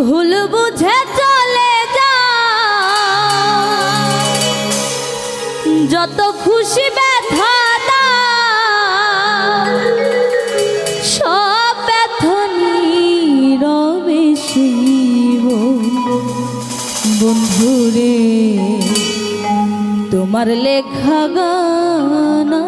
ভুল বুঝে চলে যা যত খুশি ব্যথা সব বন্ধুরে তোমার লেখা গানা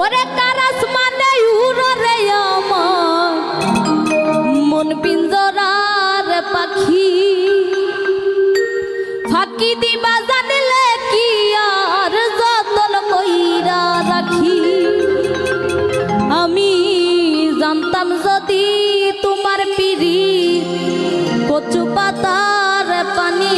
ওরে কার আসমানে উড়রে আমার। মন পিঞ্জরার পাখি। ফাঁকি দিবা জানলে কি আর যতন কইরা রাখি। আমি জানতাম যদি তোমার পিড়ি কচু পাতার পানি